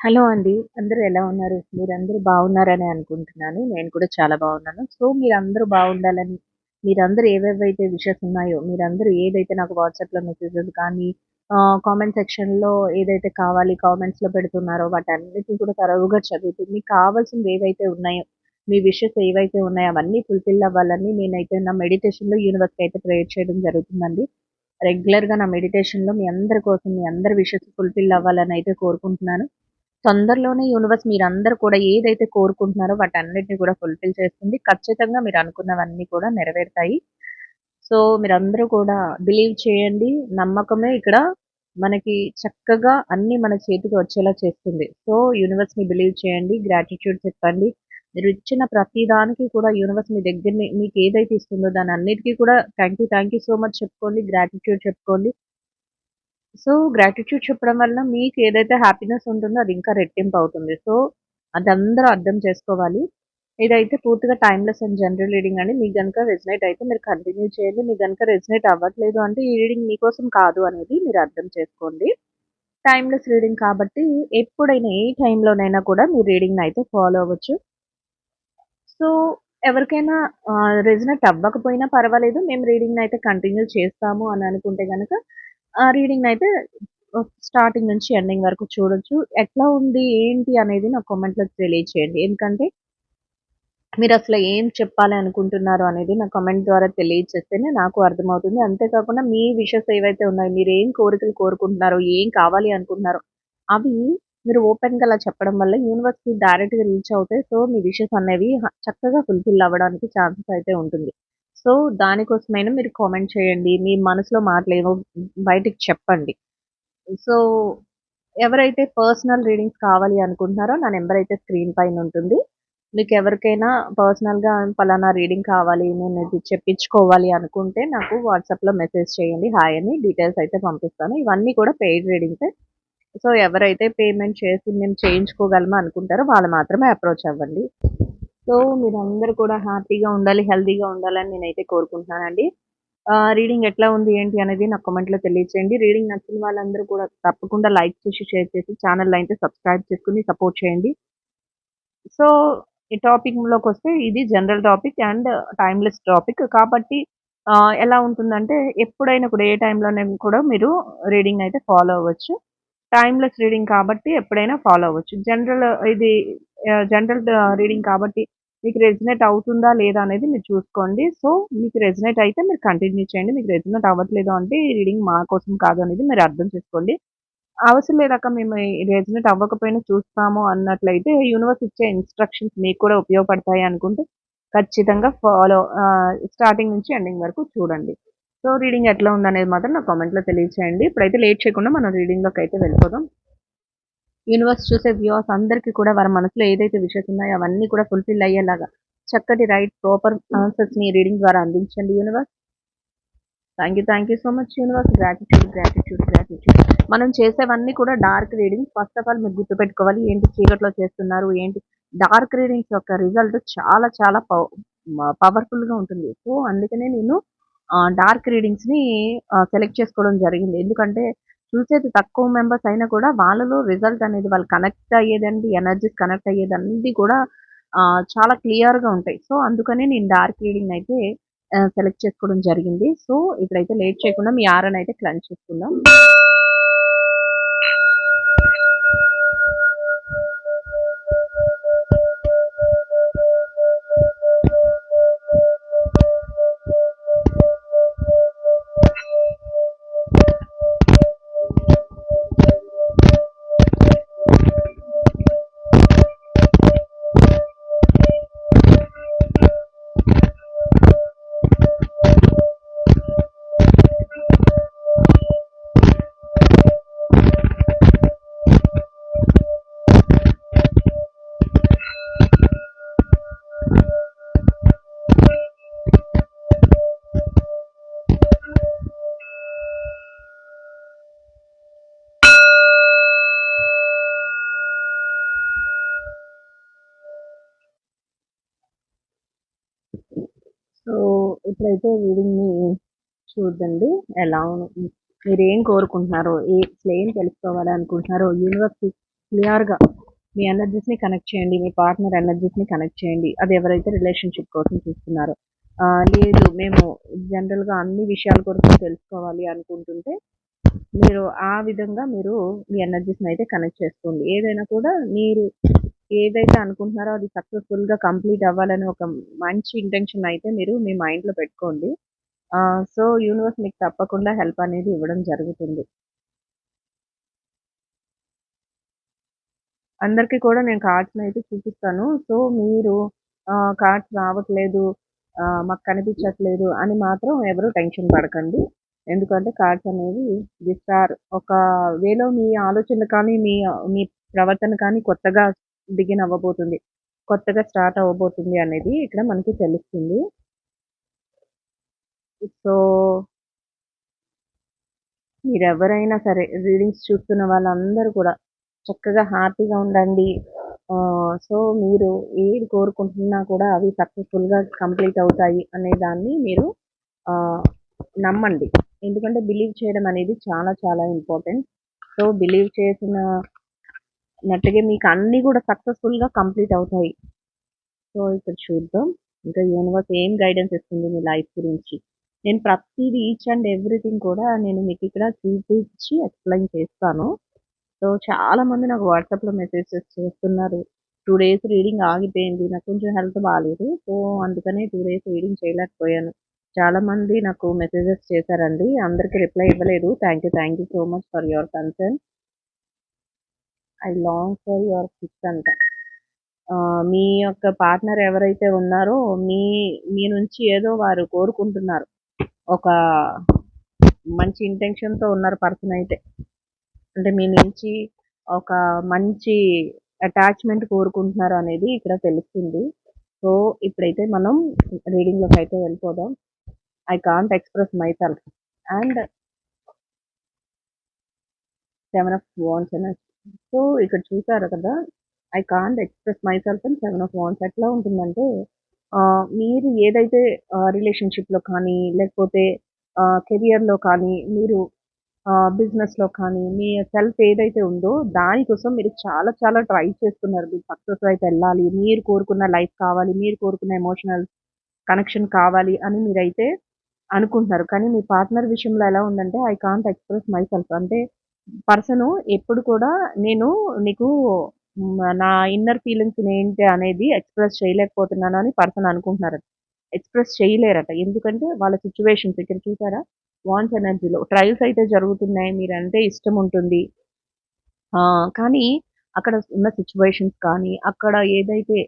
Hello అండి. అందరూ ఎలా ఉన్నారు? మీరందరూ బాగున్నారని అనుకుంటున్నాను. నేను కూడా చాలా బాగున్నాను. సో, మీరందరూ బాగుండాలని, మీరందరూ ఏవేవైతే విషెస్ ఉన్నాయో, మీరందరూ ఏదైతే నాకు వాట్సాప్‌లో మెసేజెస్ కానీ, కామెంట్ సెక్షన్‌లో ఏదైతే కావాలి కామెంట్స్‌లో పెడుతున్నారో వాటన్నిటిని కూడా తరవుగా చదువుతూ మీకు కావాల్సినవి ఏవైతే ఉన్నాయో, మీ విషెస్ ఏవైతే ఉన్నాయో అవన్నీ ఫుల్‌ఫిల్ అవ్వాలని నేనైతే నా మెడిటేషన్‌లో యూనివర్స్‌కి అయితే ప్రేయర్ చేయడం జరుగుతుందండి. రెగ్యులర్‌గా నా మెడిటేషన్‌లో మీ అందరి కోసం, మీ అందరి విషెస్ ఫుల్‌ఫిల్ అవ్వాలని అయితే కోరుకుంటున్నాను. తొందరలోనే యూనివర్స్ మీరందరూ కూడా ఏదైతే కోరుకుంటున్నారో వాటన్నిటిని కూడా ఫుల్‌ఫిల్ చేస్తుంది. ఖచ్చితంగా మీరు అనుకున్నవన్నీ కూడా నెరవేరుతాయి. సో, మీరందరూ కూడా బిలీవ్ చేయండి. నమ్మకమే ఇక్కడ మనకి చక్కగా అన్ని మన చేతికి వచ్చేలా చేస్తుంది. సో, యూనివర్స్‌ని బిలీవ్ చేయండి. గ్రాటిట్యూడ్ చెప్పండి. మీరు ఇచ్చిన ప్రతి దానికి కూడా యూనివర్స్ మీ దగ్గర మీకు ఏదైతే ఇస్తుందో దాని అన్నిటికీ కూడా thank you, thank you so much చెప్పుకోండి. గ్రాటిట్యూడ్ చెప్పుకోండి. సో, గ్రాటిట్యూడ్ చెప్పడం వల్ల మీకు ఏదైతే హ్యాపీనెస్ ఉంటుందో అది ఇంకా రెట్టింపు అవుతుంది. సో, అదందరూ అర్థం చేసుకోవాలి. ఇదైతే పూర్తిగా టైమ్‌లెస్ అండ్ జనరల్ రీడింగ్ అండి. మీకు గనుక రెజొనేట్ అయితే మీరు కంటిన్యూ చేయండి. మీకు గనుక రెజొనేట్ అవ్వట్లేదు అంటే ఈ రీడింగ్ మీకోసం కాదు అనేది మీరు అర్థం చేసుకోండి. టైమ్‌లెస్ రీడింగ్ కాబట్టి ఎప్పుడైనా ఏ టైంలోనైనా కూడా మీరు రీడింగ్‌ని అయితే ఫాలో అవ్వచ్చు. సో, ఎవరికైనా ఆహ్, అవ్వకపోయినా పర్వాలేదు. మేము రీడింగ్‌ని అయితే కంటిన్యూ చేస్తాము అని అనుకుంటే గనక ఆ రీడింగ్ అయితే స్టార్టింగ్ నుంచి ఎండింగ్ వరకు చూడొచ్చు. ఎట్లా ఉంది? ఏంటి? అనేది నాకు కామెంట్‌లో తెలియచేయండి. ఎందుకంటే మీరు అసలు ఏం చెప్పాలి అనుకుంటున్నారు అనేది నా కమెంట్ ద్వారా తెలియచేస్తేనే నాకు అర్థమవుతుంది. అంతే కాకుండా మీ విషెస్ ఏవైతే ఉన్నాయో, ఏం కోరికలు కోరుకుంటున్నారో, ఏం కావాలి అనుకుంటున్నారో, అవి మీరు ఓపెన్‌గా అలా చెప్పడం వల్ల యూనివర్స్‌కి డైరెక్ట్‌గా రీచ్ అవుతాయి. సో, మీ విషెస్ అనేవి చక్కగా ఫుల్‌ఫిల్ అవ్వడానికి ఛాన్సెస్ అయితే ఉంటుంది. సో, దానికోసమైనా మీరు కామెంట్ చేయండి. మీ మనసులో మాటలేవో బయటికి చెప్పండి. సో, ఎవరైతే పర్సనల్ రీడింగ్స్ కావాలి అనుకుంటున్నారో నా నెంబర్ అయితే స్క్రీన్ పైన ఉంటుంది. మీకు ఎవరికైనా పర్సనల్‌గా పలానా రీడింగ్ కావాలి, నేను ఇది చెప్పించుకోవాలి అనుకుంటే నాకు వాట్సాప్‌లో మెసేజ్ చేయండి. హాయ్ అని డీటెయిల్స్ అయితే పంపిస్తాను. ఇవన్నీ కూడా పెయిడ్ రీడింగ్సే. సో, ఎవరైతే పేమెంట్ చేసి మేము చేయించుకోగలము అనుకుంటారో వాళ్ళు మాత్రమే అప్రోచ్ అవ్వండి. సో, మీరందరూ కూడా హ్యాపీగా ఉండాలి, హెల్తీగా ఉండాలని నేనైతే కోరుకుంటున్నానండి. రీడింగ్ ఎట్లా ఉంది? ఏంటి? అనేది నాకు కమెంట్లో తెలియచేయండి. రీడింగ్ నచ్చిన వాళ్ళందరూ కూడా తప్పకుండా లైక్ చేసి, షేర్ చేసి ఛానల్ అయితే సబ్స్క్రైబ్ చేసుకొని సపోర్ట్ చేయండి. సో, ఈ టాపిక్‌లోకొస్తే ఇది general topic and timeless topic. కాబట్టి ఎలా ఉంటుందంటే ఎప్పుడైనా కూడా ఏ టైంలోనే కూడా మీరు రీడింగ్ అయితే ఫాలో అవ్వచ్చు. టైమ్‌లెస్ రీడింగ్ కాబట్టి ఎప్పుడైనా ఫాలో అవ్వచ్చు. జనరల్ ఇది జనరల్ రీడింగ్ కాబట్టి మీకు రెజినేట్ అవుతుందా? లేదా? అనేది మీరు చూసుకోండి. సో, మీకు రెజినేట్ అయితే మీరు కంటిన్యూ చేయండి. మీకు రెజినేట్ అవ్వట్లేదు అంటే ఈ రీడింగ్ మా కోసం కాదు అనేది మీరు అర్థం చేసుకోండి. అవసరం లేదక్క మేము రెజినేట్ అవ్వకపోయినా చూస్తాము అన్నట్లయితే యూనివర్స్ ఇచ్చే ఇన్‌స్ట్రక్షన్స్ మీకు కూడా ఉపయోగపడతాయి అనుకుంటే ఖచ్చితంగా ఫాలో స్టార్టింగ్ నుంచి ఎండింగ్ వరకు చూడండి. సో, రీడింగ్ ఎట్లా ఉందనేది మాత్రం నాకు కామెంట్‌లో తెలియచేయండి. ఇప్పుడైతే లేట్ చేయకుండా మనం రీడింగ్‌లోకి అయితే వెళ్ళిపోదాం. యూనివర్స్ చూసే వ్యూవర్స్ అందరికీ కూడా వారి మనసులో ఏదైతే విషయాలు ఉన్నాయో అవన్నీ కూడా ఫుల్‌ఫిల్ అయ్యేలాగా చక్కటి రైట్ ప్రాపర్ ఆన్సర్స్‌ని ఈ రీడింగ్ ద్వారా అందించండి universe. Thank you, thank you so much universe. Gratitude, gratitude, gratitude. మనం చేసేవన్నీ కూడా dark readings. First of all మీరు గుర్తుపెట్టుకోవాలి. ఏంటి చీకట్లో చేస్తున్నారు? ఏంటి? డార్క్ రీడింగ్స్ యొక్క రిజల్ట్ చాలా చాలా పవర్‌ఫుల్‌గా ఉంటుంది. సో, అందుకనే నేను డార్క్ రీడింగ్స్‌ని సెలెక్ట్ చేసుకోవడం జరిగింది. ఎందుకంటే చూసేది తక్కువ మెంబర్స్ అయినా కూడా వాళ్ళలో రిజల్ట్ అనేది వాళ్ళు కనెక్ట్ అయ్యేదండి, ఎనర్జీస్ కనెక్ట్ అయ్యేదన్నీ కూడా చాలా క్లియర్‌గా ఉంటాయి. సో, అందుకనే నేను డార్క్ రీడింగ్ అయితే సెలెక్ట్ చేసుకోవడం జరిగింది. సో, ఇప్పుడైతే లేట్ చేయకుండా మీ ఆరాని అయితే క్లెన్ చేసుకుందాం. చూద్దండి. ఎలా మీరు ఏం కోరుకుంటున్నారో, ఏ ఏం తెలుసుకోవాలి అనుకుంటున్నారో యూనివర్స్ క్లియర్‌గా మీ ఎనర్జీస్‌ని కనెక్ట్ చేయండి. మీ పార్ట్నర్ ఎనర్జీస్‌ని కనెక్ట్ చేయండి. అది ఎవరైతే రిలేషన్‌షిప్ కోసం చూస్తున్నారో. లేదు మేము జనరల్‌గా అన్ని విషయాల కొరకు తెలుసుకోవాలి అనుకుంటుంటే, మీరు ఆ విధంగా మీరు మీ ఎనర్జీస్‌ని అయితే కనెక్ట్ చేసుకోండి. ఏదైనా కూడా మీరు ఏదైతే అనుకుంటున్నారో అది సక్సెస్‌ఫుల్‌గా కంప్లీట్ అవ్వాలని ఒక మంచి ఇంటెన్షన్ అయితే మీరు మీ మైండ్‌లో పెట్టుకోండి. సో, యూనివర్స్ మీకు తప్పకుండా హెల్ప్ అనేది ఇవ్వడం జరుగుతుంది. అందరికీ కూడా నేను కార్డ్స్‌నైతే చూపిస్తాను. సో, మీరు ఆహ్, కార్డ్స్ రావట్లేదు, ఆహ్, మాకు కనిపించట్లేదు అని మాత్రం ఎవరు టెన్షన్ పడకండి. ఎందుకంటే కార్డ్స్ అనేవి దిస్ ఒక వేలో మీ ఆలోచనలు కానీ, మీ మీ ప్రవర్తన కానీ కొత్తగా బిగిన్ అవ్వబోతుంది. కొత్తగా స్టార్ట్ అవ్వబోతుంది అనేది ఇక్కడ మనకి తెలుస్తుంది. సో మీరెవరైనా సరే రీడింగ్స్ చూస్తున్న వాళ్ళందరూ కూడా చక్కగా హ్యాపీగా ఉండండి. సో, మీరు ఏది కోరుకుంటున్నా కూడా అవి సక్సెస్‌ఫుల్‌గా కంప్లీట్ అవుతాయి అనే దాన్ని మీరు నమ్మండి. ఎందుకంటే బిలీవ్ చేయడం అనేది చాలా చాలా ఇంపార్టెంట్. సో, బిలీవ్ చేసిన నట్టుగా మీకు అన్నీ కూడా సక్సెస్‌ఫుల్‌గా కంప్లీట్ అవుతాయి. సో, ఇక్కడ చూద్దాం. ఇంకా యూనివర్స్ ఏం గైడెన్స్ ఇస్తుంది మీ లైఫ్ గురించి. నేను ప్రతీది ఈచ్ అండ్ ఎవ్రీథింగ్ కూడా నేను మీకు ఇక్కడ చూపించి ఎక్స్‌ప్లెయిన్ చేస్తాను. సో, చాలామంది నాకు వాట్సాప్‌లో మెసేజెస్ చేస్తున్నారు. టూ డేస్ రీడింగ్ ఆగిపోయింది. నాకు కొంచెం హెల్త్ బాలేదు. సో, అందుకనే టూ డేస్ రీడింగ్ చేయలేకపోయాను. చాలామంది నాకు మెసేజెస్ చేశారండి. అందరికీ రిప్లై ఇవ్వలేదు. Thank you, thank you so much for your concern. I long for your kiss అంట. మీ యొక్క పార్ట్నర్ ఎవరైతే ఉన్నారో మీ మీ నుంచి ఏదో వారు కోరుకుంటున్నారు. ఒక మంచి ఇంటెన్షన్‌తో ఉన్నారు పర్సన్ అయితే. అంటే మీ నుంచి ఒక మంచి అటాచ్‌మెంట్ కోరుకుంటున్నారు అనేది ఇక్కడ తెలుస్తుంది. సో, ఇప్పుడైతే మనం రీడింగ్‌లోకైతే వెళ్ళిపోదాం. I can't express myself and seven of wands అనేది సో, ఇక్కడ చూసారు కదా! I can't express myself and seven of wands ఎట్లా ఉంటుందంటే ఆహ్, మీరు ఏదైతే ఆహ్, రిలేషన్‌షిప్‌లో కానీ, లేకపోతే ఆహ్, కెరియర్‌లో కానీ, మీరు ఆహ్, బిజినెస్‌లో కానీ, మీ సెల్ఫ్ ఏదైతే ఉందో దానికోసం మీరు చాలా చాలా ట్రై చేస్తున్నారు. మీరు సక్సెస్ వైపు వెళ్ళాలి. మీరు కోరుకున్న లైఫ్ కావాలి. మీరు కోరుకున్న ఎమోషనల్ కనెక్షన్ కావాలి అని మీరైతే అనుకుంటున్నారు. కానీ మీ పార్ట్నర్ విషయంలో ఎలా ఉందంటే I can't express myself అంటే పర్సను ఎప్పుడు కూడా నేను నీకు నా ఇన్నర్ ఫీలింగ్స్ ఏంటి అనేది ఎక్స్‌ప్రెస్ చేయలేకపోతున్నాను అని పర్సన్ అనుకుంటున్నారట. ఎక్స్‌ప్రెస్ చేయలేరట. ఎందుకంటే వాళ్ళ సిచ్యువేషన్స్ ఇక్కడ చూసారా? వాన్స్ ఎనర్జీలో ట్రయల్స్ అయితే జరుగుతున్నాయి. మీరంటే ఇష్టం ఉంటుంది. కానీ అక్కడ ఉన్న సిచ్యువేషన్స్ కానీ, అక్కడ ఏదైతే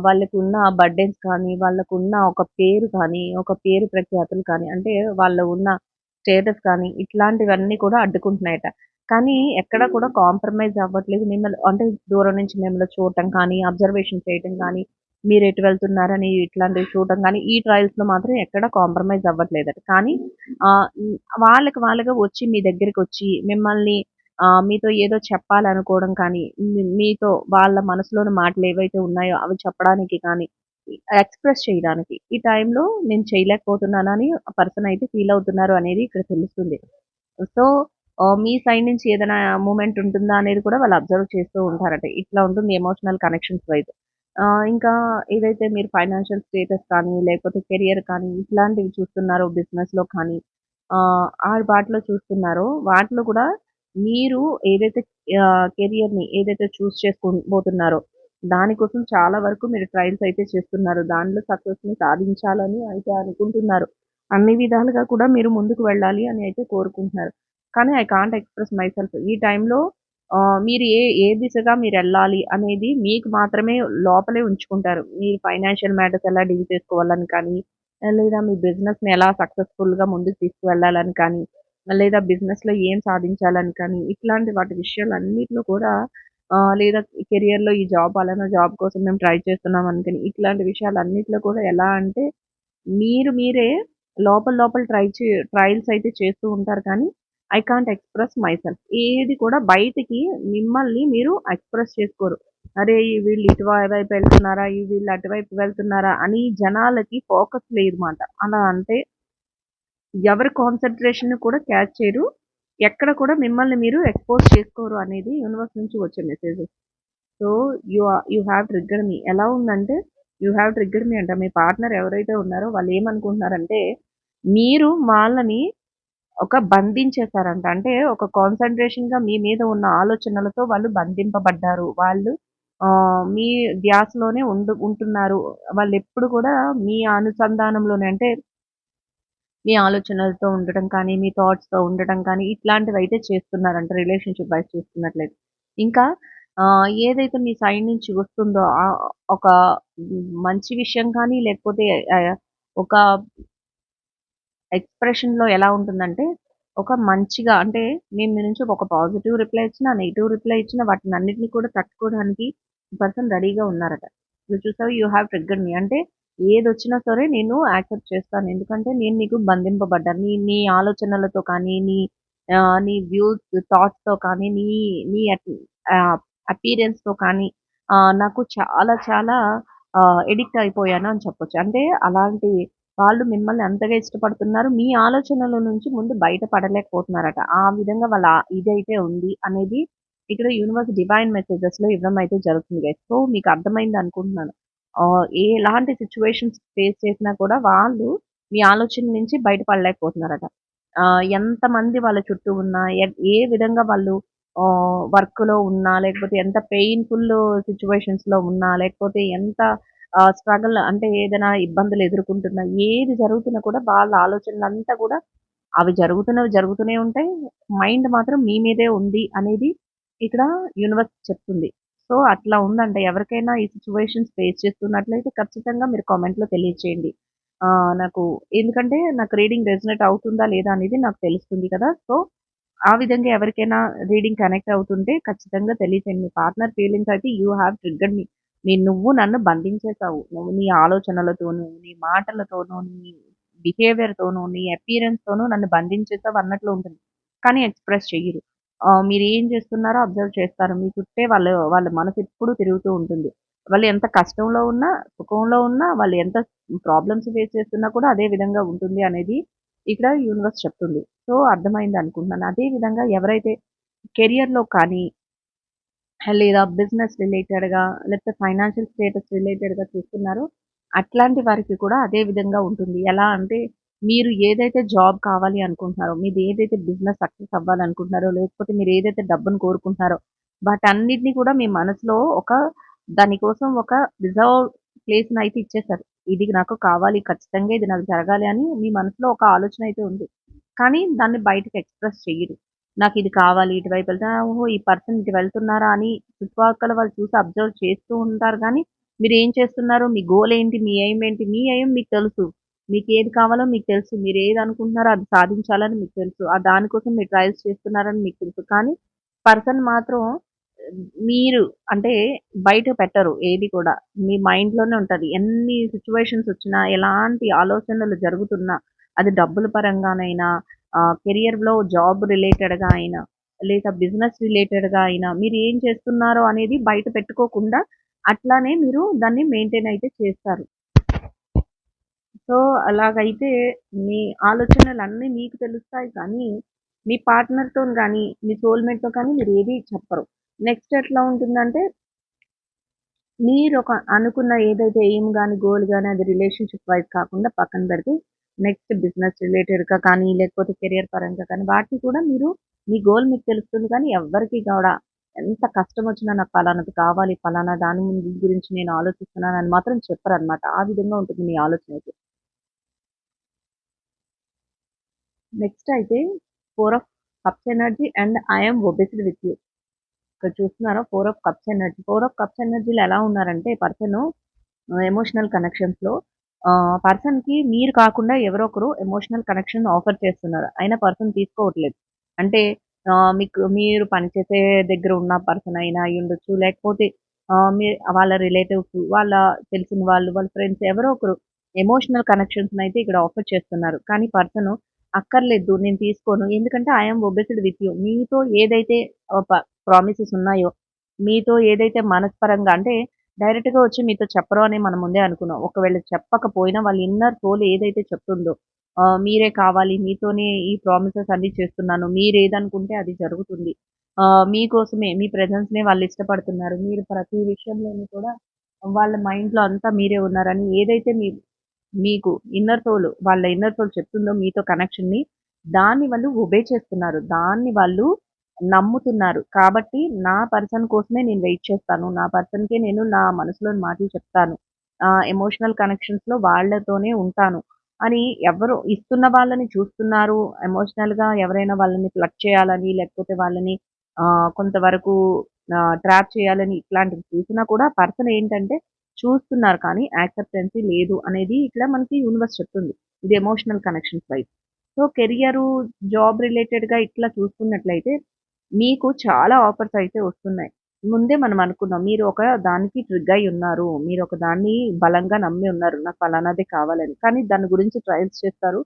వాళ్ళకు వాళ్ళకున్న బర్డెన్స్ కానీ, వాళ్ళకు ఉన్న ఒక పేరు కానీ, ఒక పేరు ప్రఖ్యాతులు కానీ, అంటే వాళ్ళు ఉన్న స్టేటస్ కానీ, ఇట్లాంటివన్నీ కూడా అడ్డుకుంటున్నాయట. కానీ ఎక్కడ కూడా కాంప్రమైజ్ అవ్వట్లేదు. మిమ్మల్ని అంటే దూరం నుంచి మిమ్మల్ని చూడటం కానీ, అబ్జర్వేషన్ చేయటం కానీ, మీరెటు వెళ్తున్నారని ఇట్లాంటివి చూడటం కానీ, ఈ ట్రయల్స్‌లో మాత్రం ఎక్కడ కాంప్రమైజ్ అవ్వట్లేదట. కానీ వాళ్ళకి వాళ్ళుగా వచ్చి మీ దగ్గరికొచ్చి మిమ్మల్ని ఆహ్, మీతో ఏదో చెప్పాలనుకోవడం కానీ, మీతో వాళ్ళ మనసులోని మాటలు ఏవైతే ఉన్నాయో అవి చెప్పడానికి కానీ, ఎక్స్‌ప్రెస్ చేయడానికి ఈ టైంలో నేను చేయలేకపోతున్నానని పర్సన్ అయితే ఫీల్ అవుతున్నారు అనేది ఇక్కడ తెలుస్తుంది. సో, మీ సైడ్ నుంచి ఏదైనా మూమెంట్ ఉంటుందా అనేది కూడా వాళ్ళు అబ్జర్వ్ చేస్తూ ఉంటారట. ఇట్లా ఉంటుంది ఎమోషనల్ కనెక్షన్స్ వైపు ఇంకా ఏదైతే మీరు ఫైనాన్షియల్ స్టేటస్ కానీ, లేకపోతే కెరియర్ కానీ ఇట్లాంటివి చూస్తున్నారో బిజినెస్‌లో కానీ ఆ వాటిలో చూస్తున్నారో వాటిలో కూడా మీరు ఏదైతే కెరియర్‌ని ఏదైతే చూస్ చేసుకోబోతున్నారో దానికోసం చాలా వరకు మీరు ట్రయల్స్ అయితే చేస్తున్నారు. దానిలో సక్సెస్‌ని సాధించాలని అయితే అనుకుంటున్నారు. అన్ని విధాలుగా కూడా మీరు ముందుకు వెళ్ళాలి అని అయితే కోరుకుంటున్నారు. కానీ ఐ కాంట్ ఎక్స్‌ప్రెస్ మైసెల్ఫ్ ఈ టైంలో మీరు ఏ ఏ దిశగా మీరు వెళ్ళాలి అనేది మీకు మాత్రమే లోపలే ఉంచుకుంటారు. మీ ఫైనాన్షియల్ మ్యాటర్స్ ఎలా డీల్ చేసుకోవాలని కానీ, లేదా మీ బిజినెస్‌ని ఎలా సక్సెస్‌ఫుల్‌గా ముందుకు తీసుకువెళ్ళాలని కానీ, లేదా బిజినెస్‌లో ఏం సాధించాలని కానీ, ఇట్లాంటి వాటి విషయాలు అన్నింటిలో కూడా లేదా కెరియర్‌లో ఈ జాబ్ పలానా జాబ్ కోసం మేము ట్రై చేస్తున్నాం అనుకోని, ఇట్లాంటి విషయాలన్నిటిలో కూడా ఎలా అంటే మీరు మీరే లోపల లోపల ట్రై చే ట్రయల్స్ అయితే చేస్తూ ఉంటారు కానీ, ఐ కాంట్ ఎక్స్‌ప్రెస్ మైసెల్ఫ్ ఏది కూడా బయటికి మిమ్మల్ని మీరు ఎక్స్‌ప్రెస్ చేసుకోరు. అరే! వీళ్ళు ఇటువైపు వైపు వెళ్తున్నారా? ఈ వీళ్ళు అటువైపు వెళ్తున్నారా? అని జనాలకి ఫోకస్ లేదు మాట. అలా అంటే ఎవరి కాన్సంట్రేషన్‌ని కూడా క్యాచ్ చేయరు. ఎక్కడ కూడా మిమ్మల్ని మీరు ఎక్స్‌పోజ్ చేసుకోరు అనేది యూనివర్స్ నుంచి వచ్చే messages. So, you you you have triggered me. ఎలా ఉందంటే, యూ హ్యావ్ ట్రిగ్గర్ మీ అంట. మీ పార్ట్నర్ ఎవరైతే ఉన్నారో వాళ్ళు ఏమనుకుంటున్నారంటే, మీరు వాళ్ళని ఒక బంధించేశారంట అంటే ఒక కాన్సన్ట్రేషన్గా మీ మీద ఉన్న ఆలోచనలతో వాళ్ళు బంధింపబడ్డారు. వాళ్ళు మీ ధ్యాసలోనే ఉండు ఉంటున్నారు. వాళ్ళు ఎప్పుడు కూడా మీ అనుసంధానంలోనే అంటే మీ ఆలోచనలతో ఉండటం కానీ, మీ థాట్స్‌తో ఉండటం కానీ, ఇట్లాంటివి అయితే చేస్తున్నారంట రిలేషన్‌షిప్ వైజ్ చూస్తున్నట్లయితే. ఇంకా ఏదైతే మీ సైడ్ నుంచి వస్తుందో ఒక మంచి విషయం కానీ, లేకపోతే ఒక ఎక్స్‌ప్రెషన్‌లో ఎలా ఉంటుందంటే, ఒక మంచిగా అంటే మేము మీ నుంచి ఒక పాజిటివ్ రిప్లై ఇచ్చినా, నెగిటివ్ రిప్లై ఇచ్చినా వాటినన్నిటిని కూడా తట్టుకోవడానికి పర్సన్ రెడీగా ఉన్నారట. నువ్వు చూసావు యూ హ్యావ్ ట్రిగ్గర్ మీ. అంటే ఏదొచ్చినా సరే నేను యాక్సెప్ట్ చేస్తాను. ఎందుకంటే నేను నీకు బంధింపబడ్డాను. నీ నీ ఆలోచనలతో కానీ, నీ ఆహ్, నీ వ్యూస్, థాట్స్‌తో కానీ, నీ నీ అట్ ఆహ్, అపియరెన్స్‌తో కానీ ఆహ్, నాకు చాలా చాలా ఆహ్, అయిపోయాను అని చెప్పొచ్చు. అంటే అలాంటి వాళ్ళు మిమ్మల్ని అంతగా ఇష్టపడుతున్నారు. మీ ఆలోచనల నుంచి ముందు బయట పడలేకపోతున్నారట. ఆ విధంగా వాళ్ళ ఇదైతే ఉంది అనేది ఇక్కడ యూనివర్స్ డివైన్ మెసేజెస్‌లో ఇవ్వడం అయితే జరుగుతుంది గైస్. సో, మీకు అర్థమైంది అనుకుంటున్నాను. ఆహ్, ఎలాంటి సిట్యుయేషన్స్ ఫేస్ చేసినా కూడా వాళ్ళు మీ ఆలోచన నుంచి బయటపడలేకపోతున్నారట. ఆహ్, ఎంతమంది వాళ్ళ చుట్టూ ఉన్నా, ఎ ఏ విధంగా వాళ్ళు ఆహ్, వర్క్‌లో ఉన్నా, లేకపోతే ఎంత పెయిన్‌ఫుల్ సిట్యుయేషన్స్‌లో ఉన్నా, లేకపోతే ఎంత ఆహ్, స్ట్రగల్ అంటే ఏదైనా ఇబ్బందులు ఎదుర్కొంటున్నా, ఏది జరుగుతున్నా కూడా వాళ్ళ ఆలోచనలంతా కూడా అవి జరుగుతున్నవి జరుగుతూనే ఉంటాయి. మైండ్ మాత్రం మీ మీదే ఉంది అనేది ఇక్కడ యూనివర్స్ చెప్తుంది. సో, అట్లా ఉందంట. ఎవరికైనా ఈ సిచ్యువేషన్స్ ఫేస్ చేస్తున్నట్లయితే ఖచ్చితంగా మీరు కామెంట్‌లో తెలియచేయండి. నాకు ఎందుకంటే నాకు రీడింగ్ రెజొనేట్ అవుతుందా లేదా అనేది నాకు తెలుస్తుంది కదా! సో, ఆ విధంగా ఎవరికైనా రీడింగ్ కనెక్ట్ అవుతుంటే ఖచ్చితంగా తెలియచేయండి. మీ పార్ట్నర్ ఫీలింగ్స్ అయితే యూ హ్యావ్ ట్రిగ్గర్డ్ మీ. నీ నువ్వు నన్ను బంధించేసావు. నువ్వు నీ ఆలోచనలతోనూ నీ మాటలతోనూ నీ బిహేవియర్తోనూ నీ అపీరెన్స్తోనూ నన్ను బంధించేసావు అన్నట్లు ఉంటుంది. కానీ ఎక్స్‌ప్రెస్ చెయ్యరు. మీరు ఏం చేస్తున్నారో అబ్జర్వ్ చేస్తారు. మీ చుట్టే వాళ్ళ వాళ్ళ మనసు ఎప్పుడూ తిరుగుతూ ఉంటుంది. వాళ్ళు ఎంత కష్టంలో ఉన్నా, సుఖంలో ఉన్నా, వాళ్ళు ఎంత ప్రాబ్లమ్స్ ఫేస్ చేస్తున్నా కూడా అదే విధంగా ఉంటుంది అనేది ఇక్కడ యూనివర్స్ చెప్తుంది. సో, అర్థమైంది అనుకుంటున్నాను. అదే విధంగా ఎవరైతే కెరియర్‌లో కానీ లేదా బిజినెస్ రిలేటెడ్‌గా లేకపోతే ఫైనాన్షియల్ స్టేటస్ రిలేటెడ్‌గా చూస్తున్నారో అట్లాంటి వారికి కూడా అదే విధంగా ఉంటుంది. ఎలా అంటే మీరు ఏదైతే జాబ్ కావాలి అనుకుంటున్నారో, మీది ఏదైతే బిజినెస్ సక్సెస్ అవ్వాలనుకుంటున్నారో, లేకపోతే మీరు ఏదైతే డబ్బును కోరుకుంటున్నారో, వాటన్నిటిని కూడా మీ మనసులో ఒక దాని కోసం ఒక రిజర్వ్ ప్లేస్ని అయితే ఇచ్చేసారు. ఇది నాకు కావాలి ఖచ్చితంగా ఇది నాకు జరగాలి అని మీ మనసులో ఒక ఆలోచన అయితే ఉంది. కానీ దాన్ని బయటకు ఎక్స్‌ప్రెస్ చెయ్యరు. ఇది కావాలి ఇటువైపు వెళ్తే ఓహో! ఈ పర్సన్ ఇటు వెళ్తున్నారా అని చుట్టుపక్కల వాళ్ళు చూసి అబ్జర్వ్ చేస్తూ ఉంటారు కానీ మీరు ఏం చేస్తున్నారు? మీ గోల్ ఏంటి? మీ ఎయిమ్ ఏంటి? మీ ఎయిమ్ మీకు తెలుసు. మీకు ఏది కావాలో మీకు తెలుసు. మీరేది అనుకుంటున్నారో అది సాధించాలని మీకు తెలుసు. ఆ దానికోసం మీరు ట్రయల్స్ చేస్తున్నారని మీకు తెలుసు. కానీ పర్సన్ మాత్రం మీరు అంటే బయట పెట్టరు ఏది కూడా. మీ మైండ్‌లోనే ఉంటుంది ఎన్ని సిచ్యువేషన్స్ వచ్చినా, ఎలాంటి ఆలోచనలు జరుగుతున్నా, అది డబ్బుల పరంగానైనా, కెరియర్‌లో జాబ్ రిలేటెడ్‌గా అయినా, లేదా బిజినెస్ రిలేటెడ్‌గా అయినా, మీరు ఏం చేస్తున్నారో అనేది బయట పెట్టుకోకుండా, అట్లానే మీరు దాన్ని మెయింటైన్ అయితే చేస్తారు. సో, అలాగైతే మీ ఆలోచనలన్నీ మీకు తెలుస్తాయి కానీ, మీ పార్ట్నర్తో కానీ మీ సోల్‌మేట్‌తో కానీ మీరు ఏది చెప్పరు. నెక్స్ట్ ఎట్లా ఉంటుందంటే మీరు ఒక అనుకున్న ఏదైతే ఎయిమ్ కానీ గోల్ కానీ అది రిలేషన్‌షిప్ వైజ్ కాకుండా పక్కన పెడితే, నెక్స్ట్ బిజినెస్ రిలేటెడ్‌గా కానీ, లేకపోతే కెరియర్ పరంగా కానీ, వాటిని కూడా మీరు మీ గోల్ మీకు తెలుస్తుంది కానీ, ఎవరికి కూడా ఎంత కష్టం వచ్చినా నాకు పలానాది కావాలి, పలానా దాని ముందు గురించి నేను ఆలోచిస్తున్నాను అని మాత్రం చెప్పరు అనమాట ఆ విధంగా ఉంటుంది మీ ఆలోచన అయితే. నెక్స్ట్ అయితే four of cups energy and I obsessed with you. ఇక్కడ చూస్తున్నారా four of cups energy. Four of cups ఎనర్జీలు ఎలా ఉన్నారంటే పర్సన్ ఎమోషనల్ కనెక్షన్స్‌లో పర్సన్‌కి మీరు కాకుండా ఎవరో ఒకరు ఎమోషనల్ కనెక్షన్ ఆఫర్ చేస్తున్నారు. అయినా పర్సన్ తీసుకోవట్లేదు. అంటే మీకు మీరు పనిచేసే దగ్గర ఉన్న పర్సన్ అయినా అయ్యుండొచ్చు. లేకపోతే మీ వాళ్ళ రిలేటివ్స్, వాళ్ళ తెలిసిన వాళ్ళు, వాళ్ళ ఫ్రెండ్స్ ఎవరో ఒకరు ఎమోషనల్ కనెక్షన్స్ అయితే ఇక్కడ ఆఫర్ చేస్తున్నారు. కానీ పర్సన్ అక్కర్లేదు నేను తీసుకోను. ఎందుకంటే ఐఎమ్ ఒబెసిడ్ విత్ యూ. మీతో ఏదైతే ప్రామిసెస్ ఉన్నాయో, మీతో ఏదైతే మనస్పరంగా అంటే డైరెక్ట్‌గా వచ్చి మీతో చెప్పరు అని మనం ముందే అనుకున్నాం. ఒకవేళ చెప్పకపోయినా వాళ్ళ ఇన్నర్ సోల్ ఏదైతే చెప్తుందో, మీరే కావాలి. మీతోనే ఈ ప్రామిసెస్ అన్నీ చేస్తున్నాను. మీరేదనుకుంటే అది జరుగుతుంది. మీకోసమే మీ ప్రజెన్స్నే వాళ్ళు ఇష్టపడుతున్నారు. మీరు ప్రతి విషయంలోనూ కూడా వాళ్ళ మైండ్‌లో అంతా మీరే ఉన్నారని ఏదైతే మీ మీకు ఇన్నర్ సోల్ వాళ్ళ ఇన్నర్ సోల్ చెప్తుందో మీతో కనెక్షన్‌ని దాన్ని వాళ్ళు ఒబే చేస్తున్నారు. దాన్ని వాళ్ళు నమ్ముతున్నారు. కాబట్టి నా పర్సన్ కోసమే నేను వెయిట్ చేస్తాను. నా పర్సన్‌కే నేను నా మనసులోని మాటలు చెప్తాను. ఎమోషనల్ కనెక్షన్స్‌లో వాళ్ళతోనే ఉంటాను. అని ఎవరు ఇస్తున్న వాళ్ళని చూస్తున్నారు. ఎమోషనల్‌గా ఎవరైనా వాళ్ళని ప్లగ్ చేయాలని లేకపోతే వాళ్ళని కొంతవరకు ట్రాప్ చేయాలని ఇట్లాంటివి చూసినా కూడా పర్సన్ ఏంటంటే చూస్తున్నారు కానీ యాక్సెప్టెన్సీ లేదు అనేది ఇక్కడ మనకి యూనివర్స్ చెప్తుంది. ఇది ఎమోషనల్ కనెక్షన్స్ వైపు సో, కెరియరు, జాబ్ రిలేటెడ్‌గా ఇట్లా చూసుకున్నట్లయితే మీకు చాలా ఆఫర్స్ అయితే వస్తున్నాయి. ముందే మనం అనుకున్నాం. మీరు ఒక దానికి ట్రిగ్ అయి ఉన్నారు. మీరు ఒక దాన్ని బలంగా నమ్మి ఉన్నారు. నాకు పలానాదే కావాలని. కానీ దాని గురించి ట్రయల్స్ చేస్తారు.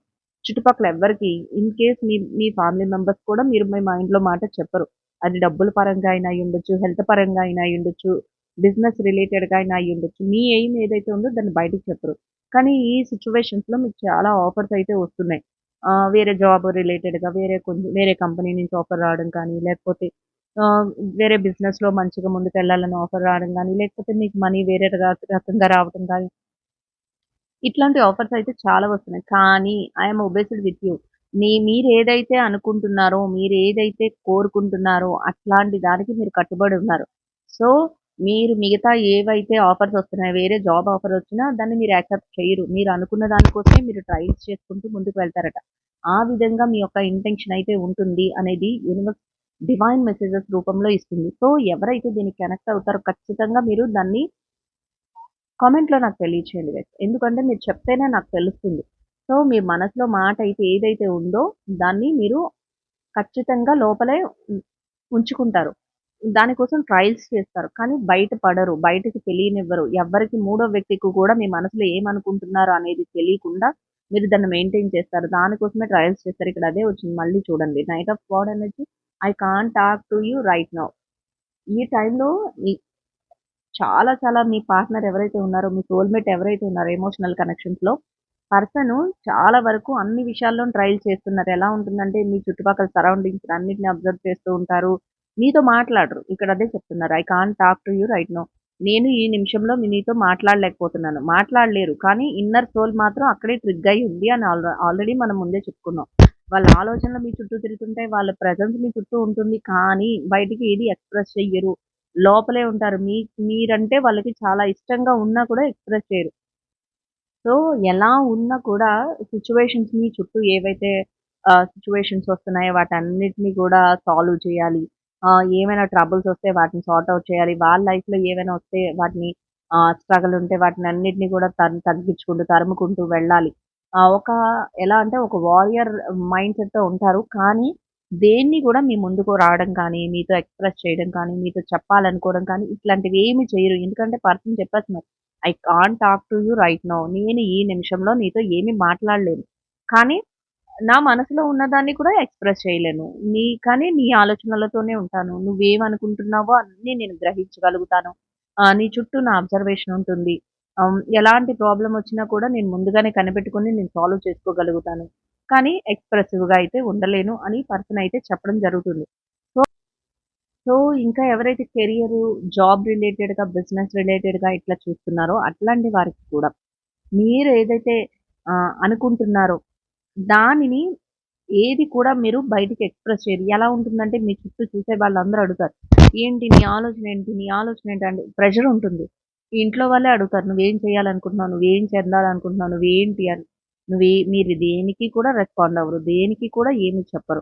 చుట్టుపక్కల ఎవ్వరికి ఇన్ కేస్ మీ మీ ఫ్యామిలీ మెంబర్స్ కూడా మీరు మీ మైండ్‌లో మాట చెప్పరు. అది డబ్బుల పరంగా అయినా ఉండొచ్చు హెల్త్ పరంగా అయినా ఉండొచ్చు బిజినెస్ రిలేటెడ్‌గా అయినా అయ్యుండొచ్చు. మీ ఎయిమ్ ఏదైతే ఉందో దాన్ని బయటికి చెప్పరు. కానీ ఈ సిచ్యువేషన్స్లో మీకు చాలా ఆఫర్స్ అయితే వస్తున్నాయి. వేరే జాబ్ రిలేటెడ్‌గా వేరే కొంచెం వేరే కంపెనీ నుంచి ఆఫర్ రావడం కానీ లేకపోతే వేరే బిజినెస్‌లో మంచిగా ముందుకెళ్ళాలని ఆఫర్ రావడం కానీ లేకపోతే మీకు మనీ వేరే రకంగా రావడం కానీ ఇట్లాంటి ఆఫర్స్ అయితే చాలా వస్తున్నాయి. కానీ ఐ ఒబేసిడ్ విత్ యూ. నీ ఏదైతే అనుకుంటున్నారో, మీరు ఏదైతే కోరుకుంటున్నారో అట్లాంటి దానికి మీరు కట్టుబడి ఉన్నారు. సో, మీరు మిగతా ఏవైతే ఆఫర్స్ వస్తున్నాయో వేరే జాబ్ ఆఫర్ వచ్చినా దాన్ని మీరు యాక్సెప్ట్ చేయరు మీరు అనుకున్న దానికోసమే మీరు ట్రైల్స్ చేసుకుంటూ ముందుకు వెళ్తారట. ఆ విధంగా మీ యొక్క ఇంటెన్షన్ అయితే ఉంటుంది అనేది యూనివర్స్ డివైన్ మెసేజెస్ రూపంలో ఇస్తుంది. సో, ఎవరైతే దీనికి కనెక్ట్ అవుతారో ఖచ్చితంగా మీరు దాన్ని కామెంట్‌లో నాకు తెలియచేయండి ఎందుకంటే మీరు చెప్తేనే నాకు తెలుస్తుంది. సో, మీ మనసులో మాట అయితే ఏదైతే ఉందో దాన్ని మీరు ఖచ్చితంగా లోపలే ఉంచుకుంటారు. దానికోసం ట్రయల్స్ చేస్తారు. కానీ బయట పడరు. బయటకి తెలియనివ్వరు. ఎవ్వరికి మూడో వ్యక్తికి కూడా మీ మనసులో ఏమనుకుంటున్నారు అనేది తెలియకుండా మీరు దాన్ని మెయింటైన్ చేస్తారు. దానికోసమే ట్రయల్స్ చేస్తారు. ఇక్కడ అదే వచ్చింది మళ్ళీ చూడండి. నైట్ ఆఫ్ గాడ్ అనేది I can talk to you right now. ఈ టైంలో చాలా చాలా మీ పార్ట్నర్ ఎవరైతే ఉన్నారో, మీ సోల్‌మేట్ ఎవరైతే ఉన్నారో ఎమోషనల్ కనెక్షన్స్‌లో పర్సన్ చాలా వరకు అన్ని విషయాల్లో ట్రయల్ చేస్తున్నారు. ఎలా ఉంటుందంటే మీ చుట్టుపక్కల సరౌండింగ్స్ అన్నిటిని అబ్జర్వ్ చేస్తూ ఉంటారు. మీతో మాట్లాడరు. ఇక్కడ అదే చెప్తున్నారు. I can talk to you right now నేను ఈ నిమిషంలో మీతో మాట్లాడలేకపోతున్నాను. మాట్లాడలేరు. కానీ ఇన్నర్ సోల్ మాత్రం అక్కడే ట్రిగ్ అయ్యి ఉంది అని ఆల్రెడీ మనం ముందే చెప్పుకున్నాం. వాళ్ళ ఆలోచనలు మీ చుట్టూ తిరుగుతుంటాయి. వాళ్ళ ప్రజెన్స్ మీ చుట్టూ ఉంటుంది. కానీ బయటికి ఏది ఎక్స్‌ప్రెస్ చెయ్యరు. లోపలే ఉంటారు. మీ మీరంటే వాళ్ళకి చాలా ఇష్టంగా ఉన్నా కూడా ఎక్స్‌ప్రెస్ చేయరు. సో, ఎలా ఉన్నా కూడా సిచ్యువేషన్స్ మీ చుట్టూ ఏవైతే సిచ్యువేషన్స్ వస్తున్నాయో వాటన్నిటిని కూడా సాల్వ్ చేయాలి. ఏమైనా ట్రబుల్స్ వస్తే వాటిని సార్ట్ అవుట్ చేయాలి. వాళ్ళ లైఫ్‌లో ఏవైనా వస్తే వాటిని ఆహ్, స్ట్రగల్ ఉంటే వాటినన్నిటిని కూడా తన్ తగ్గించుకుంటూ, తరుముకుంటూ వెళ్ళాలి. ఆహ్, ఒక ఎలా అంటే ఒక వారియర్ మైండ్‌సెట్‌తో ఉంటారు. కానీ దేన్ని కూడా మీ ముందుకు రావడం కానీ, మీతో ఎక్స్‌ప్రెస్ చేయడం కానీ, మీతో చెప్పాలనుకోవడం కానీ ఇట్లాంటివి ఏమి చేయరు. ఎందుకంటే పర్సన్ చెప్పేస్తున్నారు. I can't talk to you right now. నేను ఈ నిమిషంలో నీతో ఏమి మాట్లాడలేను. కానీ నా మనసులో ఉన్నదాన్ని కూడా ఎక్స్‌ప్రెస్ చేయలేను. నీ కానీ నీ ఆలోచనలతోనే ఉంటాను. నువ్వేమనుకుంటున్నావో అన్నీ నేను గ్రహించగలుగుతాను. ఆహ్, నీ చుట్టూ నా అబ్జర్వేషన్ ఉంటుంది. ఎలాంటి ప్రాబ్లమ్ వచ్చినా కూడా నేను ముందుగానే కనిపెట్టుకొని నేను సాల్వ్ చేసుకోగలుగుతాను. కానీ ఎక్స్‌ప్రెసివ్‌గా అయితే ఉండలేను అని పర్సన్ అయితే చెప్పడం జరుగుతుంది. సో సో, ఇంకా ఎవరైతే కెరియరు, జాబ్ రిలేటెడ్‌గా, బిజినెస్ రిలేటెడ్‌గా ఇట్లా చూస్తున్నారో అట్లాంటి వారికి కూడా మీరు ఏదైతే ఆహ్, అనుకుంటున్నారో దానిని ఏది కూడా మీరు బయటికి ఎక్స్‌ప్రెస్ చేయరు. ఎలా ఉంటుందంటే మీ చుట్టూ చూసే వాళ్ళందరూ అడుగుతారు. ఏంటి నీ ఆలోచన ఏంటి? నీ ఆలోచన ఏంటి అంటే ప్రెషర్ ఉంటుంది. ఇంట్లో వాళ్ళే అడుగుతారు. నువ్వేం చేయాలనుకుంటున్నావు? నువ్వేం చెందాలనుకుంటున్నావు? నువ్వేంటి అని. నువ్వే మీరు దేనికి కూడా రెస్పాండ్ అవ్వరు. దేనికి కూడా ఏమి చెప్పరు.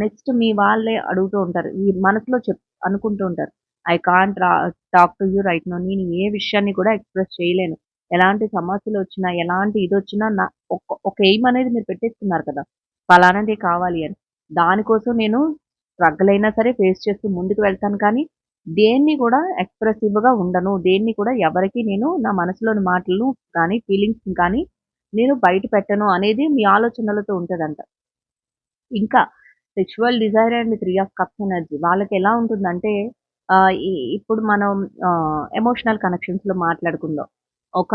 నెక్స్ట్ మీ వాళ్ళే అడుగుతూ ఉంటారు. ఈ మనసులో చెప్ అనుకుంటూ ఉంటారు. ఐ కాంట్ రా talk to you right now నేను ఏ విషయాన్ని కూడా ఎక్స్‌ప్రెస్ చేయలేను. ఎలాంటి సమస్యలు వచ్చినా ఎలాంటి ఇదొచ్చినా నా ఒక ఒక ఎయిమ్ అనేది మీరు పెట్టేసుకున్నారు కదా! పలానాదే కావాలి అని. దానికోసం నేను స్ట్రగుల్ అయినా సరే ఫేస్ చేస్తూ ముందుకు వెళ్తాను కానీ, దేన్ని కూడా ఎక్స్‌ప్రెసివ్‌గా ఉండను. దేన్ని కూడా ఎవరికీ నేను నా మనసులోని మాటలను కానీ, ఫీలింగ్స్‌ని కానీ నేను బయట పెట్టను అనేది మీ ఆలోచనలతో ఉంటదంట. ఇంకా sexual desire and three of cups energy వాళ్ళకెలా ఉంటుందంటే ఆహ్, ఇ ఇప్పుడు మనం ఆహ్, ఎమోషనల్ కనెక్షన్స్‌లో మాట్లాడుకుందాం. ఒక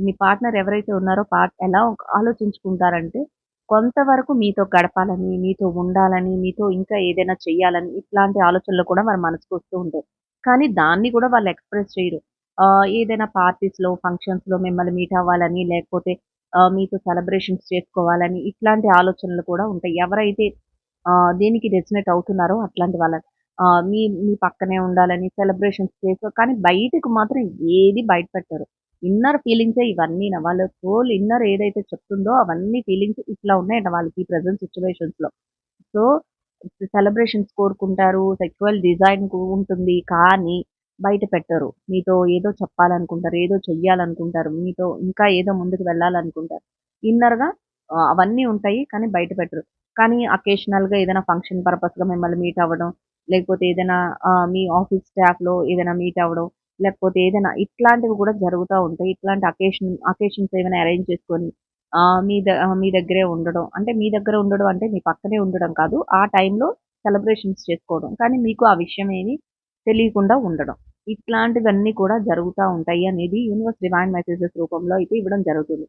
మీ పార్ట్నర్ ఎవరైతే ఉన్నారో పార్ట్ ఎలా ఆలోచించుకుంటారంటే కొంతవరకు మీతో గడపాలని, మీతో ఉండాలని, మీతో ఇంకా ఏదైనా చెయ్యాలని ఇట్లాంటి ఆలోచనలు కూడా వారి మనసుకు వస్తూ ఉంటాయి. కానీ దాన్ని కూడా వాళ్ళు ఎక్స్‌ప్రెస్ చేయరు. ఆహ్, ఏదైనా పార్టీస్‌లో, ఫంక్షన్స్‌లో మిమ్మల్ని మీట్ అవ్వాలని, లేకపోతే మీతో సెలబ్రేషన్స్ చేసుకోవాలని ఇట్లాంటి ఆలోచనలు కూడా ఉంటాయి. ఎవరైతే ఆహ్, దేనికి రెసొనేట్ అవుతున్నారో అట్లాంటి వాళ్ళని. మీ మీ పక్కనే ఉండాలని, సెలబ్రేషన్స్ చేసుకో కానీ బయటకు మాత్రం ఏది బయట పెట్టరు. ఇన్నర్ ఫీలింగ్సే ఇవన్నీన. వాళ్ళ సోల్ ఇన్నర్ ఏదైతే చెప్తుందో అవన్నీ ఫీలింగ్స్ ఇట్లా ఉన్నాయంట వాళ్ళకి ప్రజెంట్ సిచ్యువేషన్స్లో సో, సెలబ్రేషన్స్ కోరుకుంటారు. సెక్యువల్ డిజైన్ ఉంటుంది. కానీ బయట పెట్టరు. మీతో ఏదో చెప్పాలనుకుంటారు. ఏదో చెయ్యాలనుకుంటారు. మీతో ఇంకా ఏదో ముందుకు వెళ్ళాలనుకుంటారు. ఇన్నర్‌గా అవన్నీ ఉంటాయి. కానీ బయట పెట్టరు. కానీ అకేషనల్‌గా ఏదైనా ఫంక్షన్ పర్పస్‌గా మిమ్మల్ని మీట్ అవ్వడం, లేకపోతే ఏదైనా మీ ఆఫీస్ స్టాఫ్‌లో ఏదైనా మీట్ అవ్వడం, లేకపోతే ఏదైనా ఇట్లాంటివి కూడా జరుగుతూ ఉంటాయి. ఇట్లాంటి అకేషన్ అకేషన్స్ ఏమైనా అరేంజ్ చేసుకొని మీ ద మీ దగ్గరే ఉండడం. అంటే మీ దగ్గర ఉండడం అంటే మీ పక్కనే ఉండడం కాదు. ఆ టైంలో సెలబ్రేషన్స్ చేసుకోవడం. కానీ మీకు ఆ విషయం ఏమి తెలియకుండా ఉండడం. ఇట్లాంటివన్నీ కూడా జరుగుతూ ఉంటాయి అనేది యూనివర్స్ డివైన్ మెసేజెస్ రూపంలో అయితే ఇవ్వడం జరుగుతుంది.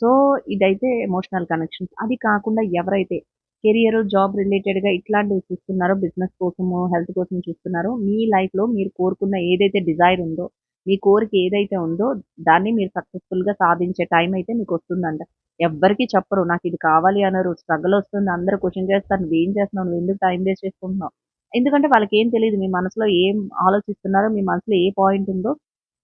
సో, ఇదైతే ఎమోషనల్ కనెక్షన్స్. అది కాకుండా ఎవరైతే కెరియర్, జాబ్ రిలేటెడ్‌గా ఇట్లాంటివి చూస్తున్నారో బిజినెస్ కోసము హెల్త్ కోసం చూస్తున్నారో మీ లైఫ్‌లో మీరు కోరుకున్న ఏదైతే డిజైర్ ఉందో, మీ కోరిక ఏదైతే ఉందో దాన్ని మీరు సక్సెస్‌ఫుల్‌గా సాధించే టైం అయితే మీకు వస్తుందంట ఎవ్వరికీ చెప్పరు. నాకు ఇది కావాలి అనరు. స్ట్రగల్ వస్తుంది. అందరూ క్వశ్చన్ చేస్తారు. నువ్వేం చేస్తున్నావు? నువ్వు ఎందుకు టైం వేస్ట్ చేసుకుంటున్నావు? ఎందుకంటే వాళ్ళకేం తెలియదు మీ మనసులో ఏం ఆలోచిస్తున్నారో, మీ మనసులో ఏ పాయింట్ ఉందో,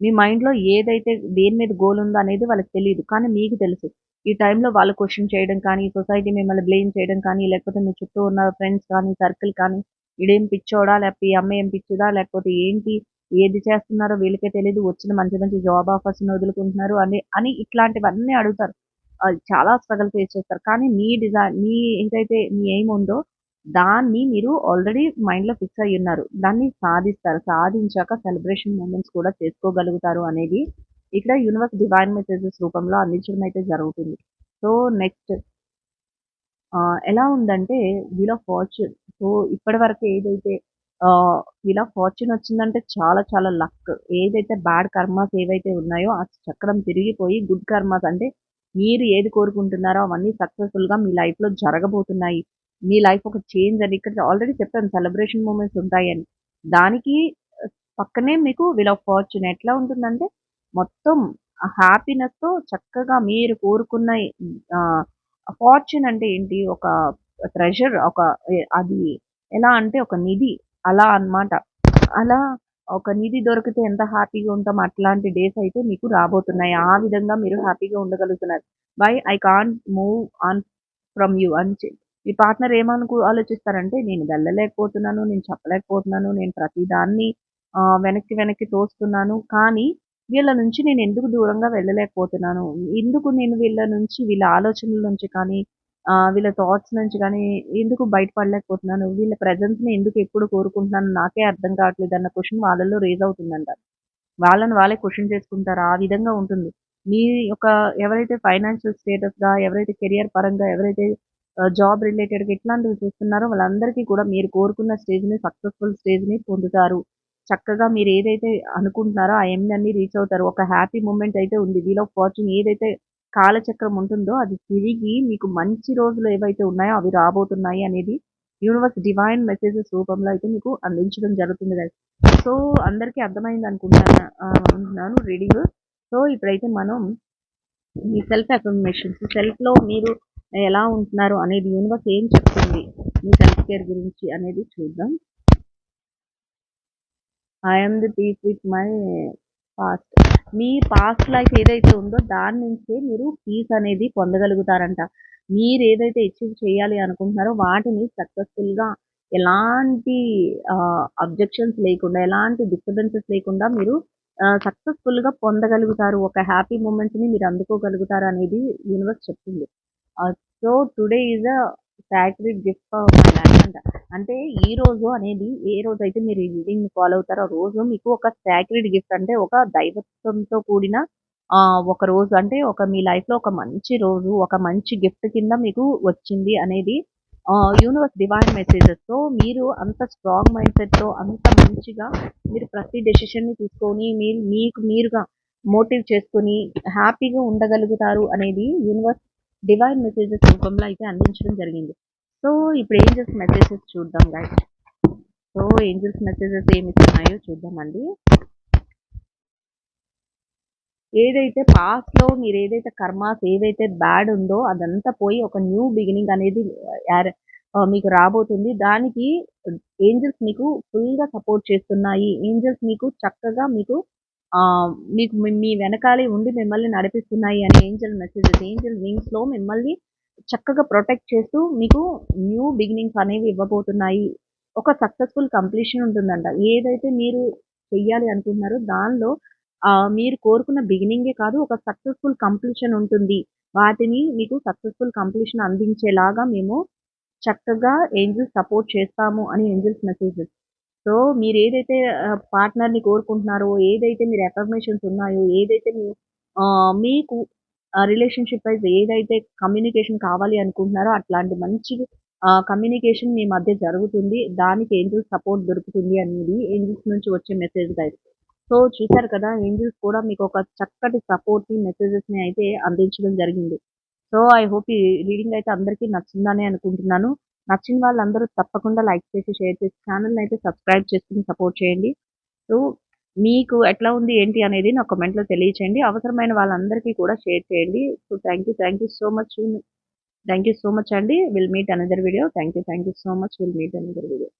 మీ మైండ్‌లో ఏదైతే దేని మీద గోల్ ఉందో అనేది వాళ్ళకి తెలియదు కానీ మీకు తెలుసు. ఈ టైంలో వాళ్ళు క్వశ్చన్ చేయడం కానీ, సొసైటీ మిమ్మల్ని బ్లేమ్ చేయడం కానీ, లేకపోతే మీ చుట్టూ ఉన్న ఫ్రెండ్స్ కానీ, సర్కిల్ కానీ, వీడేం పిచ్చోడా? లేకపోతే ఈ అమ్మాయి ఏం పిచ్చిదా? లేకపోతే ఏంటి? ఏది చేస్తున్నారో వీళ్ళకే తెలియదు వచ్చిన మంచి మంచి జాబ్ ఆఫర్స్‌ని వదులుకుంటున్నారు అని అని ఇట్లాంటివన్నీ అడుగుతారు. చాలా స్ట్రగల్ ఫేస్ చేస్తారు. కానీ మీ డిజైన్ మీ ఏదైతే మీ ఎయిమ్ ఉందో దాన్ని మీరు ఆల్రెడీ మైండ్‌లో ఫిక్స్ అయ్యున్నారు. దాన్ని సాధిస్తారు. సాధించాక సెలబ్రేషన్ మూమెంట్స్ కూడా చేసుకోగలుగుతారు అనేది ఇక్కడ యూనివర్స్ డివైన్ మెసేజెస్ రూపంలో అందించడం అయితే జరుగుతుంది. సో, నెక్స్ట్ ఎలా ఉందంటే వీల్ ఆఫ్ ఫార్చ్యూన్. సో, ఇప్పటివరకు ఏదైతే వీల్ ఆఫ్ ఫార్చ్యూన్ వచ్చిందంటే చాలా చాలా లక్. ఏదైతే బ్యాడ్ కర్మాస్ ఏవైతే ఉన్నాయో ఆ చక్రం తిరిగిపోయి గుడ్ కర్మాస్ అంటే మీరు ఏది కోరుకుంటున్నారో అవన్నీ సక్సెస్‌ఫుల్‌గా మీ లైఫ్‌లో జరగబోతున్నాయి. మీ లైఫ్ ఒక చేంజ్ అని ఇక్కడ ఆల్రెడీ చెప్పాను సెలబ్రేషన్ మూమెంట్స్ ఉంటాయని. దానికి పక్కనే మీకు వీల్ ఆఫ్ ఫార్చ్యూన్ ఎట్లా ఉంటుందంటే మొత్తం హ్యాపీనెస్‌తో చక్కగా మీరు కోరుకున్న ఫార్చ్యూన్ అంటే ఏంటి? ఒక ట్రెజర్ ఒక అది ఎలా అంటే ఒక నిధి అలా అన్నమాట. అలా ఒక నిధి దొరికితే ఎంత హ్యాపీగా ఉంటామో అట్లాంటి డేస్ అయితే మీకు రాబోతున్నాయి. ఆ విధంగా మీరు హ్యాపీగా ఉండగలుగుతున్నారు. By I can't move on from you అని చె మీ పార్ట్నర్ ఏమనుకు ఆలోచిస్తారంటే నేను వెళ్ళలేకపోతున్నాను. నేను చెప్పలేకపోతున్నాను. నేను ప్రతిదాన్ని వెనక్కి వెనక్కి తోస్తున్నాను. కానీ వీళ్ళ నుంచి నేను ఎందుకు దూరంగా వెళ్ళలేకపోతున్నాను? ఎందుకు నేను వీళ్ళ నుంచి వీళ్ళ ఆలోచనల నుంచి కానీ వీళ్ళ థాట్స్ నుంచి కానీ ఎందుకు బయటపడలేకపోతున్నాను? వీళ్ళ ప్రెజెన్స్‌ని ఎందుకు ఎప్పుడు కోరుకుంటున్నాను నాకే అర్థం కావట్లేదు అన్న క్వశ్చన్ వాళ్ళలో రేజ్ అవుతుందంట. వాళ్ళని వాళ్ళే క్వశ్చన్ చేసుకుంటారు. ఆ విధంగా ఉంటుంది. మీ యొక్క ఎవరైతే ఫైనాన్షియల్ స్టేటస్‌గా, ఎవరైతే కెరియర్ పరంగా, ఎవరైతే జాబ్ రిలేటెడ్‌గా ఇట్లాంటివి చూస్తున్నారో వాళ్ళందరికీ కూడా మీరు కోరుకున్న స్టేజ్‌ని సక్సెస్‌ఫుల్ స్టేజ్‌ని పొందుతారు. చక్కగా మీరు ఏదైతే అనుకుంటున్నారో ఆ ఎయిమ్‌ని అన్ని రీచ్ అవుతారు. ఒక హ్యాపీ మూమెంట్ అయితే ఉంది. వీల్ ఆఫ్ ఫార్చ్యూన్ ఏదైతే కాలచక్రం ఉంటుందో అది తిరిగి మీకు మంచి రోజులు ఏవైతే ఉన్నాయో అవి రాబోతున్నాయి అనేది యూనివర్స్ డివైన్ మెసేజెస్ రూపంలో అయితే మీకు అందించడం జరుగుతుంది గైస్. సో, అందరికీ అర్థమైంది అనుకుంటాను అనుకుంటున్నాను రీడింగ్. సో, ఇప్పుడైతే మనం మీ సెల్ఫ్ అఫర్మేషన్స్ సెల్ఫ్‌లో మీరు ఎలా ఉంటున్నారు అనేది యూనివర్స్ ఏం చెప్తుంది మీ సెల్ఫ్ కేర్ గురించి అనేది చూద్దాం. I'm the peace with my past. Me past life ఏదైతే ఉందో దాని నుంచే మీరు పీస్ అనేది పొందగలుగుతారంట. మీరు ఏదైతే అచీవ్ చేయాలి అనుకుంటున్నారో వాటిని సక్సెస్‌ఫుల్‌గా ఎలాంటి అబ్జెక్షన్స్ లేకుండా, ఎలాంటి డిస్టర్బెన్సెస్ లేకుండా మీరు సక్సెస్‌ఫుల్‌గా పొందగలుగుతారు. ఒక హ్యాపీ మూమెంట్ని మీరు అందుకోగలుగుతారు అనేది యూనివర్స్ చెప్తుంది. So, today is a sacred gift అనమాట అంటే ఈ రోజు అనేది ఏ రోజు అయితే మీరు ఈ రీడింగ్‌ని ఫాలో అవుతారో ఆ రోజు మీకు ఒక సాక్రెడ్ గిఫ్ట్ అంటే ఒక దైవత్వంతో కూడిన ఒక రోజు అంటే ఒక మీ లైఫ్‌లో ఒక మంచి రోజు, ఒక మంచి గిఫ్ట్ కింద మీకు వచ్చింది అనేది యూనివర్స్ డివైన్ మెసేజెస్. సో, మీరు అంత స్ట్రాంగ్ మైండ్‌సెట్‌తో అంత మంచిగా మీరు ప్రతి డెసిషన్‌ని తీసుకొని మీరు మీకు మీరుగా మోటివ్ చేసుకొని హ్యాపీగా ఉండగలుగుతారు అనేది యూనివర్స్ డివైన్ మెసేజెస్ రూపంలో అయితే అందించడం జరిగింది. సో ఇప్పుడు ఏంజల్స్ మెసేజెస్ చూద్దాం గైడ్ సో ఏంజల్స్ మెసేజెస్ ఏమి ఇస్తున్నాయో చూద్దామండి. ఏదైతే పాస్ట్లో మీరు ఏదైతే కర్మాస్ ఏదైతే బ్యాడ్ ఉందో అదంతా పోయి ఒక న్యూ బిగినింగ్ అనేది మీకు రాబోతుంది. దానికి ఏంజల్స్ మీకు ఫుల్గా సపోర్ట్ చేస్తున్నాయి. ఏంజల్స్ మీకు చక్కగా మీకు మీకు మీ- వెనకాలే ఉండి మిమ్మల్ని నడిపిస్తున్నాయి అనే ఏంజల్ మెసేజెస్ ఏంజల్ వింగ్స్లో మిమ్మల్ని చక్కగా ప్రొటెక్ట్ చేస్తూ మీకు న్యూ బిగినింగ్స్ అనేవి ఇవ్వబోతున్నాయి. ఒక సక్సెస్ఫుల్ కంప్లీషన్ ఉంటుందంట. ఏదైతే మీరు చెయ్యాలి అనుకుంటున్నారో దానిలో మీరు కోరుకున్న బిగినింగే కాదు ఒక సక్సెస్ఫుల్ కంప్లీషన్ ఉంటుంది. వాటిని మీకు సక్సెస్ఫుల్ కంప్లీషన్ అందించేలాగా మేము చక్కగా ఏంజిల్స్ సపోర్ట్ చేస్తాము అని ఏంజిల్స్ మెసేజెస్. సో మీరు ఏదైతే పార్ట్నర్ని కోరుకుంటున్నారో ఏదైతే మీరు అఫర్మేషన్స్ ఉన్నాయో ఏదైతే మీ మీకు రిలేషన్షిప్ వైజ్ ఏదైతే కమ్యూనికేషన్ కావాలి అనుకుంటున్నారో అట్లాంటి మంచి కమ్యూనికేషన్ మీ మధ్య జరుగుతుంది. దానికి ఏంజిల్స్ సపోర్ట్ దొరుకుతుంది అనేది ఏంజిల్స్ నుంచి వచ్చే మెసేజ్ గైడ్. సో చూశారు కదా ఏంజిల్స్ కూడా మీకు ఒక చక్కటి సపోర్ట్ మెసేజెస్ని అయితే అందించడం జరిగింది. సో ఐ హోప్ ఈ రీడింగ్ అయితే అందరికీ నచ్చిందని అనుకుంటున్నాను. నచ్చిన వాళ్ళందరూ తప్పకుండా లైక్ చేసి షేర్ చేసి ఛానల్ అయితే సబ్స్క్రైబ్ చేసుకుని సపోర్ట్ చేయండి. సో మీకు ఎట్లా ఉంది ఏంటి అనేది నా కమెంట్లో తెలియచేయండి. అవసరమైన వాళ్ళందరికీ కూడా షేర్ చేయండి. So thank you thank you so much. Thank you so much అండి. Will meet another video thank you thank you so much. Will meet another video